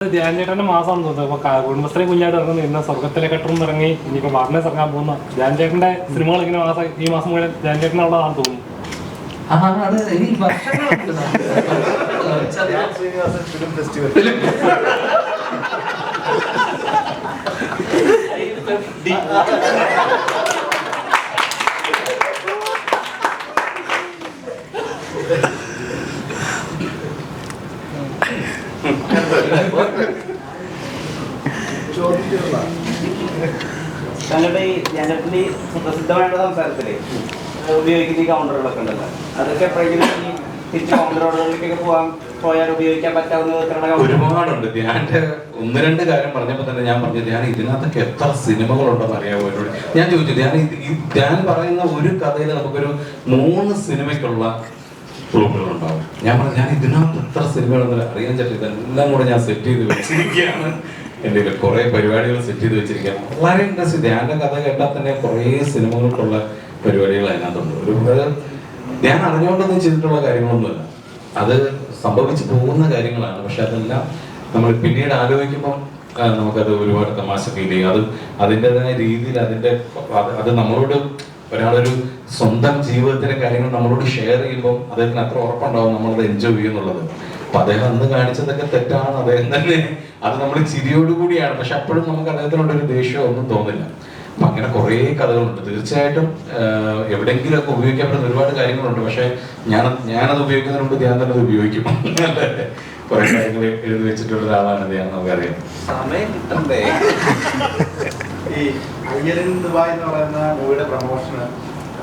ധ്യാൻ മാസമാണ് തോന്നുന്നത് തോന്നുന്നു. അപ്പൊ കുടുംബശ്രീ കുഞ്ഞായിട്ട് ഇറങ്ങുന്ന ഇന്ന് സ്വർഗത്തിലെ കെട്ടും ഇറങ്ങി ഇനിയിപ്പോ പാർട്ട്നേഴ്സ് ഇറങ്ങാൻ പോകുന്ന ധ്യാനേട്ടന്റെ സിനിമകൾ ഇങ്ങനെ മാസം ഈ മാസം മുഴുവൻ ധ്യാൻ ഉള്ളതാണ് തോന്നുന്നു. ഫെസ്റ്റിവൽ ചോദ്യങ്ങളാണ് ഞങ്ങളുടെ ഈ ഞങ്ങളുടെ ഈ പ്രസിദ്ധമായിട്ടുള്ള സംസാരത്തിൽ ഉപയോഗിക്കുന്ന ഈ കൗണ്ടറുകളൊക്കെ ഉണ്ടല്ലോ. അതൊക്കെ എപ്പോഴെങ്കിലും ഈ തിരിച്ച് കൗണ്ടറുകളിലേക്കൊക്കെ പോകാൻ പോയാൽ ഉപയോഗിക്കാൻ പറ്റാവുന്ന വിധത്തിലുള്ള ഒരുപാടുണ്ട്. ധ്യാന്റെ ഒന്ന് രണ്ട് കാര്യം പറഞ്ഞപ്പോൾ തന്നെ ഞാൻ പറഞ്ഞു ധ്യാൻ ഇതിനകത്തൊക്കെ എത്ര സിനിമകളുണ്ടെന്ന് അറിയാമോ എന്നോട്? ഞാൻ ചോദിച്ചു ധ്യാൻ ധ്യാൻ പറയുന്ന ഒരു കഥയിൽ നമുക്കൊരു മൂന്ന് സിനിമയ്ക്കുള്ള ഗ്രൂപ്പുകളുണ്ടാവും ഞാൻ പറഞ്ഞു ഞാൻ ഇതിനകത്ത് എത്ര സിനിമകളെന്ന് അറിയാൻ ചേട്ടാ ഇതെല്ലാം കൂടെ ഞാൻ സെറ്റ് ചെയ്ത് വെച്ചിരിക്കുകയാണ്. എന്റെ കുറേ പരിപാടികൾ സെറ്റ് ചെയ്ത് വെച്ചിരിക്കുകയാണ് വളരെ ഇൻട്രസ്റ്റ് ധ്യാന്റെ കഥ കേട്ടാൽ തന്നെ കുറേ സിനിമകൾക്കുള്ള പരിപാടികൾ അതിനകത്തുണ്ട്. ഒരു ഞാൻ അറിഞ്ഞുകൊണ്ടൊന്നും ചെയ്തിട്ടുള്ള കാര്യങ്ങളൊന്നുമില്ല. അത് സംഭവിച്ചു പോകുന്ന കാര്യങ്ങളാണ്. പക്ഷെ അതെല്ലാം നമ്മൾ പിന്നീട് ആലോചിക്കുമ്പോൾ നമുക്കത് ഒരുപാട് തമാശ ഫീൽ ചെയ്യും. അത് അതിന്റെതായ രീതിയിൽ അതിന്റെ അത് അത് നമ്മളോട് ഒരാളൊരു സ്വന്തം ജീവിതത്തിലെ കാര്യങ്ങൾ നമ്മളോട് ഷെയർ ചെയ്യുമ്പോൾ അദ്ദേഹത്തിന് അത്ര ഉറപ്പുണ്ടാവും നമ്മളത് എൻജോയ് ചെയ്യുന്നുള്ളത്. അപ്പൊ അദ്ദേഹം അന്ന് കാണിച്ചതൊക്കെ തെറ്റാണ് അദ്ദേഹം തന്നെ അത് നമ്മൾ ചിരിയോടുകൂടിയാണ് പക്ഷെ അപ്പോഴും നമുക്ക് അദ്ദേഹത്തിനോട് ഒരു ദേഷ്യമോ ഒന്നും തോന്നില്ല. അപ്പൊ അങ്ങനെ കുറേ കഥകളുണ്ട്. തീർച്ചയായിട്ടും എവിടെങ്കിലൊക്കെ എവിടെയെങ്കിലുമൊക്കെ ഉപയോഗിക്കാൻ പറ്റുന്ന ഒരുപാട് കാര്യങ്ങളുണ്ട്. പക്ഷെ ഞാൻ ഞാനത് ഉപയോഗിക്കുന്നതിന് മുമ്പ് ഞാൻ തന്നെ അത് ഉപയോഗിക്കും. കുറെ കാര്യങ്ങൾ എഴുതി വെച്ചിട്ടുള്ള ഒരാളാണ് ഞാൻ നമുക്കറിയാം സമയം കിട്ടണ്ടേ? ഈ അയ്യരൻ ദുബായ് എന്ന് പറയുന്ന മൂവിയുടെ പ്രൊമോഷന്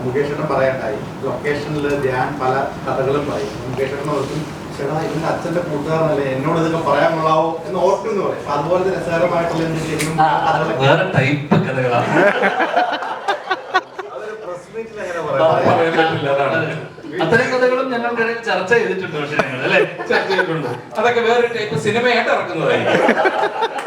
മുകേഷ് പറയണ്ടായി. ലൊക്കേഷനിൽ ധ്യാൻ പല കഥകളും പറയും. മുകേഷ് ഓർക്കും ചേട്ടാ ഇന്ന് അച്ഛന്റെ കൂട്ടുകാരനല്ലേ? എന്നോട് ഇതൊക്കെ പറയാൻ കൊള്ളാവോ എന്ന് ഓർക്കുന്നു പറയും. അതുപോലത്തെ രസകരമായിട്ടുള്ള എന്തെങ്കിലും വേറെ ടൈപ്പ് കഥകളാണ് അത്തരം കഥകളും ഞങ്ങൾക്കിടയിൽ ചർച്ച ചെയ്തിട്ടുണ്ട് പക്ഷേ ഞങ്ങൾ അല്ലേ? ചർച്ച ചെയ്തിട്ടുണ്ട്. അതൊക്കെ വേറെ ടൈപ്പ് സിനിമയായിട്ട് ഇറക്കുന്നതായിരിക്കും.